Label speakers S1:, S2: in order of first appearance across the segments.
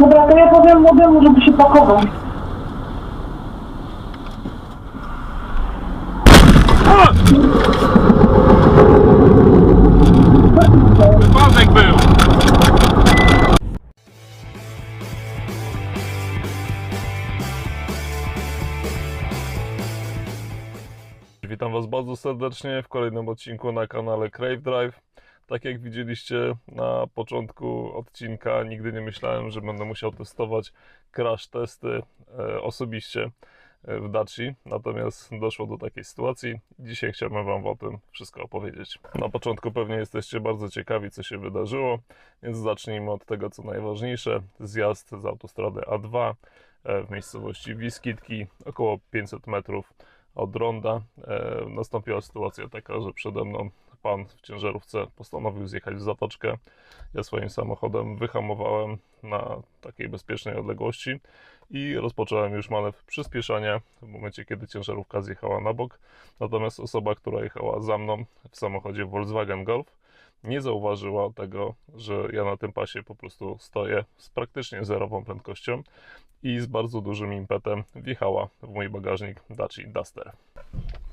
S1: Dobra, to ja powiem młodemu, żeby się pakował.
S2: Wypadek był! Witam Was bardzo serdecznie w kolejnym odcinku na kanale Crave Drive. Tak jak widzieliście na początku odcinka, nigdy nie myślałem, że będę musiał testować crash testy e, osobiście e, w Daci. Natomiast doszło do takiej sytuacji. Dzisiaj chciałbym Wam o tym wszystko opowiedzieć. Na początku pewnie jesteście bardzo ciekawi, co się wydarzyło, więc zacznijmy od tego, co najważniejsze. Zjazd z autostrady A2 e, w miejscowości Wiskitki, około 500 metrów od ronda. Nastąpiła sytuacja taka, że przede mną pan w ciężarówce postanowił zjechać w zatoczkę. Ja swoim samochodem wyhamowałem na takiej bezpiecznej odległości i rozpocząłem już manewr przyspieszania w momencie, kiedy ciężarówka zjechała na bok. Natomiast osoba, która jechała za mną w samochodzie Volkswagen Golf, nie zauważyła tego, że ja na tym pasie po prostu stoję z praktycznie zerową prędkością i z bardzo dużym impetem wjechała w mój bagażnik Daci Duster.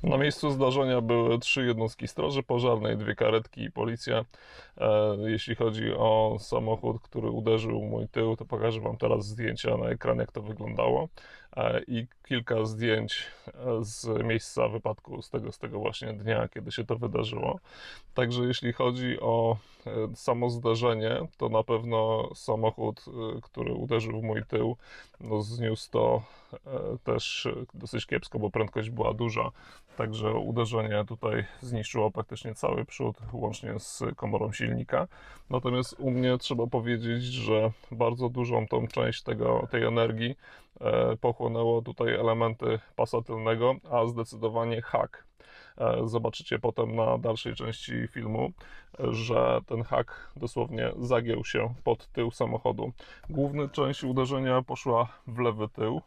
S2: Na miejscu zdarzenia były trzy jednostki straży pożarnej, dwie karetki i policja. E, Jeśli chodzi o samochód, który uderzył mój tył, to pokażę Wam teraz zdjęcia na ekran, jak to wyglądało i kilka zdjęć e, z miejsca wypadku, z tego, z tego właśnie dnia, kiedy się to wydarzyło. Także jeśli chodzi o e, samo zdarzenie, to na pewno samochód, e, który uderzył w mój tył, no zniósł to też dosyć kiepsko, bo prędkość była duża. Także uderzenie tutaj zniszczyło praktycznie cały przód, łącznie z komorą silnika. Natomiast u mnie trzeba powiedzieć, że bardzo dużą tą część tego, tej energii pochłonęło tutaj elementy pasa tylnego, a zdecydowanie hak. E, Zobaczycie potem na dalszej części filmu, e, że ten hak dosłownie zagiął się pod tył samochodu. Główna część uderzenia poszła w lewy tył, e,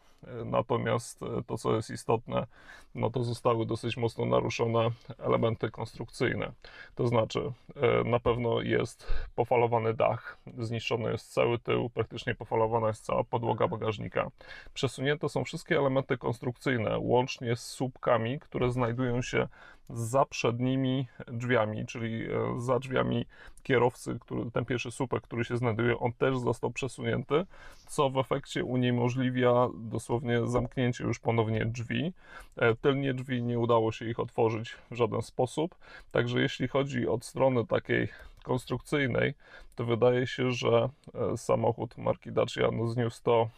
S2: natomiast e, to, co jest istotne, no to zostały dosyć mocno naruszone elementy konstrukcyjne. To znaczy, e, na pewno jest pofalowany dach, zniszczony jest cały tył, praktycznie pofalowana jest cała podłoga bagażnika. Przesunięte są wszystkie elementy konstrukcyjne, łącznie z słupkami, które znajdują się za przednimi drzwiami, czyli e, za drzwiami kierowcy, który, ten pierwszy słupek, który się znajduje, on też został przesunięty, co w efekcie uniemożliwia dosłownie zamknięcie już ponownie drzwi. E, Tylnie drzwi nie udało się ich otworzyć w żaden sposób, także jeśli chodzi od strony takiej konstrukcyjnej, to wydaje się, że e, samochód marki Dacia no, zniósł to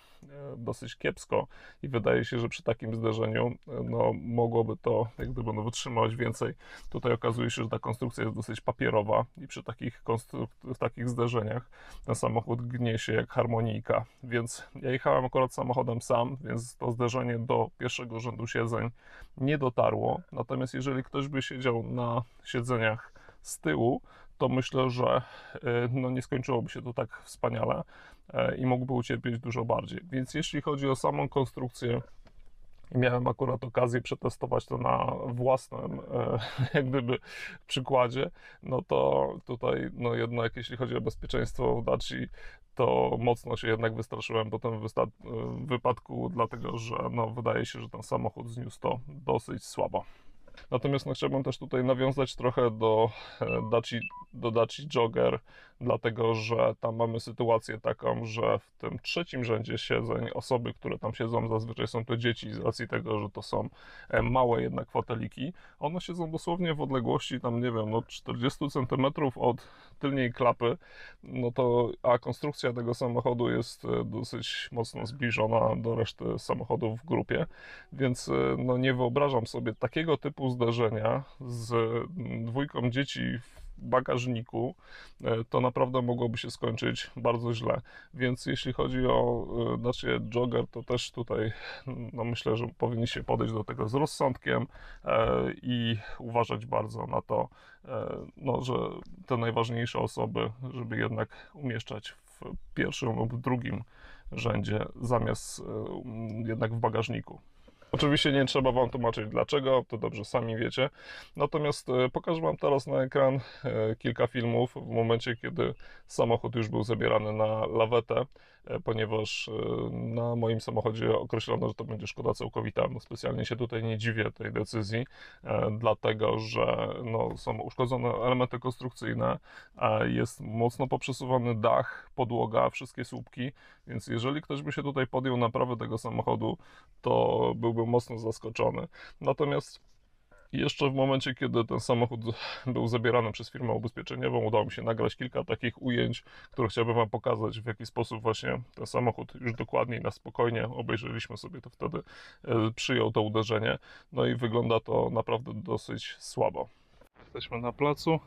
S2: dosyć kiepsko i wydaje się, że przy takim zderzeniu e, no, mogłoby to jak gdyby no, wytrzymać więcej. Tutaj okazuje się, że ta konstrukcja jest dosyć papierowa i przy takich, w takich zderzeniach ten samochód gnie się jak harmonijka, więc ja jechałem akurat samochodem sam, więc to zderzenie do pierwszego rzędu siedzeń nie dotarło. Natomiast jeżeli ktoś by siedział na siedzeniach z tyłu, to myślę, że y, no, nie skończyłoby się to tak wspaniale e, i mógłby ucierpieć dużo bardziej. Więc jeśli chodzi o samą konstrukcję, miałem akurat okazję przetestować to na własnym, e, jak gdyby, przykładzie, no to tutaj, no jednak, jeśli chodzi o bezpieczeństwo w Daci, to mocno się jednak wystraszyłem po tym wypadku, dlatego że no, wydaje się, że ten samochód zniósł to dosyć słabo. Natomiast no, chciałbym też tutaj nawiązać trochę do e, Daci, do Daci Jogger, dlatego że tam mamy sytuację taką, że w tym trzecim rzędzie siedzeń osoby, które tam siedzą, zazwyczaj są to dzieci z racji tego, że to są e, małe jednak foteliki. One siedzą dosłownie w odległości tam, nie wiem, no 40 cm od tylnej klapy, no to, a konstrukcja tego samochodu jest e, dosyć mocno zbliżona do reszty samochodów w grupie, więc e, no nie wyobrażam sobie takiego typu zdarzenia z dwójką dzieci w bagażniku, e, to naprawdę mogłoby się skończyć bardzo źle. Więc jeśli chodzi o e, znaczy jogger, to też tutaj no myślę, że powinniście podejść do tego z rozsądkiem e, i uważać bardzo na to, no, że te najważniejsze osoby, żeby jednak umieszczać w pierwszym lub drugim rzędzie zamiast jednak w bagażniku. Oczywiście nie trzeba Wam tłumaczyć dlaczego, to dobrze sami wiecie. Natomiast e, pokażę Wam teraz na ekran e, kilka filmów w momencie, kiedy samochód już był zabierany na lawetę. E, ponieważ e, na moim samochodzie określono, że to będzie szkoda całkowita. No, specjalnie się tutaj nie dziwię tej decyzji, e, dlatego że no, są uszkodzone elementy konstrukcyjne, jest mocno poprzesuwany dach, podłoga, wszystkie słupki, więc jeżeli ktoś by się tutaj podjął naprawy tego samochodu, to byłby mocno zaskoczony. Natomiast jeszcze w momencie, kiedy ten samochód był zabierany przez firmę ubezpieczeniową, udało mi się nagrać kilka takich ujęć, które chciałbym Wam pokazać, w jaki sposób właśnie ten samochód już dokładniej, na spokojnie obejrzeliśmy sobie to wtedy, e, przyjął to uderzenie. No i wygląda to naprawdę dosyć słabo. Jesteśmy na placu.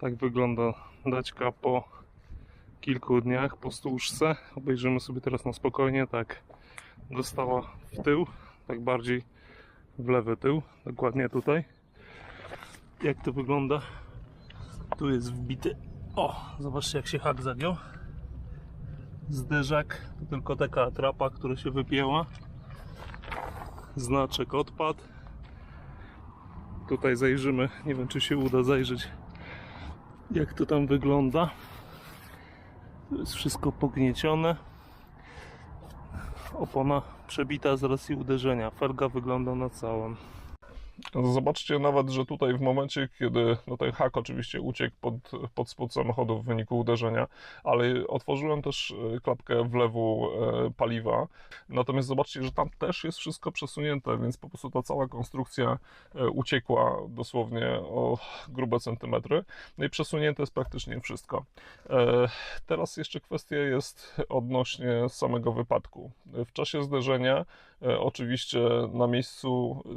S2: Tak wygląda daćka po kilku dniach po stłużce. Obejrzymy sobie teraz na spokojnie, tak dostała w tył, tak bardziej w lewy tył, dokładnie tutaj. Jak to wygląda? Tu jest wbity. O, zobaczcie jak się hak zagiął. Zderzak, to tylko taka atrapa, która się wypięła. Znaczek odpadł. Tutaj zajrzymy, nie wiem czy się uda zajrzeć jak to tam wygląda. Tu jest wszystko pogniecione. Opona przebita z racji uderzenia. Felga wygląda na całą. Zobaczcie nawet, że tutaj w momencie, kiedy no ten hak oczywiście uciekł pod, pod spód samochodu w wyniku uderzenia, ale otworzyłem też e, klapkę wlewu e, paliwa. Natomiast zobaczcie, że tam też jest wszystko przesunięte, więc po prostu ta cała konstrukcja e, uciekła dosłownie o grube centymetry. No i przesunięte jest praktycznie wszystko. Teraz jeszcze kwestia jest odnośnie samego wypadku. W czasie zderzenia oczywiście na miejscu e,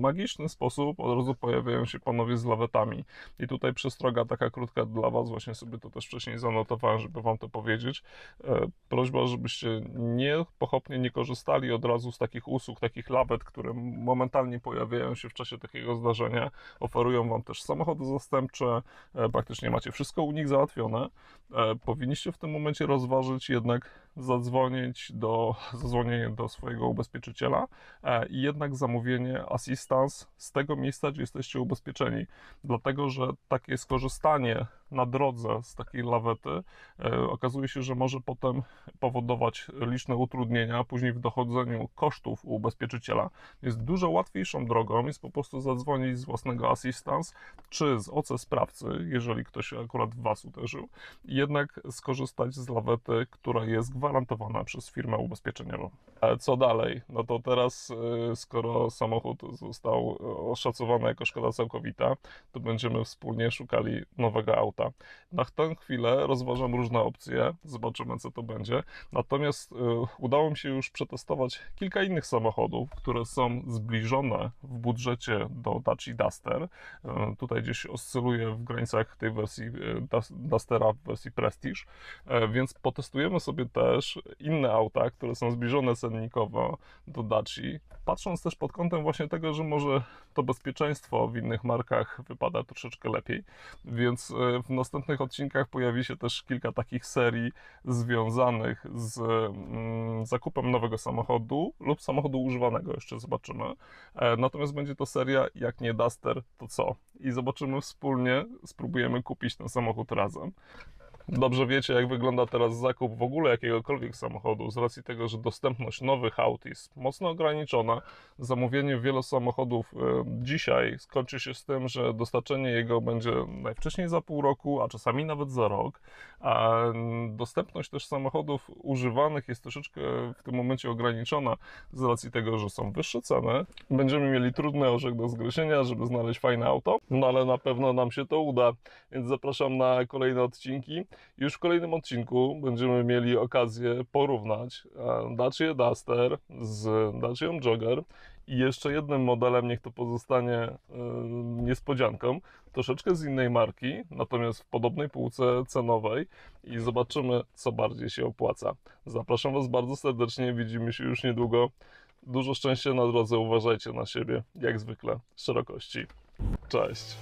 S2: magiczny sposób od razu pojawiają się panowie z lawetami. I tutaj przestroga taka krótka dla Was, właśnie sobie to też wcześniej zanotowałem, żeby Wam to powiedzieć. E, Prośba, żebyście nie pochopnie nie korzystali od razu z takich usług, takich lawet, które momentalnie pojawiają się w czasie takiego zdarzenia. Oferują Wam też samochody zastępcze, e, praktycznie macie wszystko u nich załatwione. E, Powinniście w tym momencie rozważyć jednak zadzwonić do, zadzwonienie do swojego ubezpieczyciela e, i jednak zamówienie assistance z tego miejsca, gdzie jesteście ubezpieczeni. Dlatego, że takie skorzystanie na drodze z takiej lawety e, okazuje się, że może potem powodować liczne utrudnienia, później w dochodzeniu kosztów u ubezpieczyciela. Jest dużo łatwiejszą drogą jest po prostu zadzwonić z własnego assistance, czy z OC sprawcy, jeżeli ktoś akurat w Was uderzył, jednak skorzystać z lawety, która jest gwarantowana przez firmę ubezpieczeniową. A co dalej? No to teraz, y, skoro samochód został oszacowany jako szkoda całkowita, to będziemy wspólnie szukali nowego auta. Na tę chwilę rozważam różne opcje, zobaczymy co to będzie. Natomiast y, udało mi się już przetestować kilka innych samochodów, które są zbliżone w budżecie do Dacia Duster. Y, Tutaj gdzieś oscyluje w granicach tej wersji y, Dustera w wersji Prestige, E, więc potestujemy sobie też inne auta, które są zbliżone cennikowo do Daci, patrząc też pod kątem właśnie tego, że może to bezpieczeństwo w innych markach wypada troszeczkę lepiej, więc e, w następnych odcinkach pojawi się też kilka takich serii związanych z mm, zakupem nowego samochodu lub samochodu używanego, jeszcze zobaczymy. E, Natomiast będzie to seria jak nie Duster, to co? I zobaczymy wspólnie, spróbujemy kupić ten samochód razem. Dobrze wiecie, jak wygląda teraz zakup w ogóle jakiegokolwiek samochodu, z racji tego, że dostępność nowych aut jest mocno ograniczona. Zamówienie wielu samochodów e, dzisiaj skończy się z tym, że dostarczenie jego będzie najwcześniej za pół roku, a czasami nawet za rok. A dostępność też samochodów używanych jest troszeczkę w tym momencie ograniczona z racji tego, że są wyższe ceny. Będziemy mieli trudny orzech do zgryzienia, żeby znaleźć fajne auto, no ale na pewno nam się to uda, więc zapraszam na kolejne odcinki. Już w kolejnym odcinku będziemy mieli okazję porównać e, Dacia Duster z Dacia Jogger i jeszcze jednym modelem, niech to pozostanie e, niespodzianką, troszeczkę z innej marki, natomiast w podobnej półce cenowej i zobaczymy, co bardziej się opłaca. Zapraszam Was bardzo serdecznie, widzimy się już niedługo. Dużo szczęścia na drodze, uważajcie na siebie, jak zwykle, szerokości. Cześć!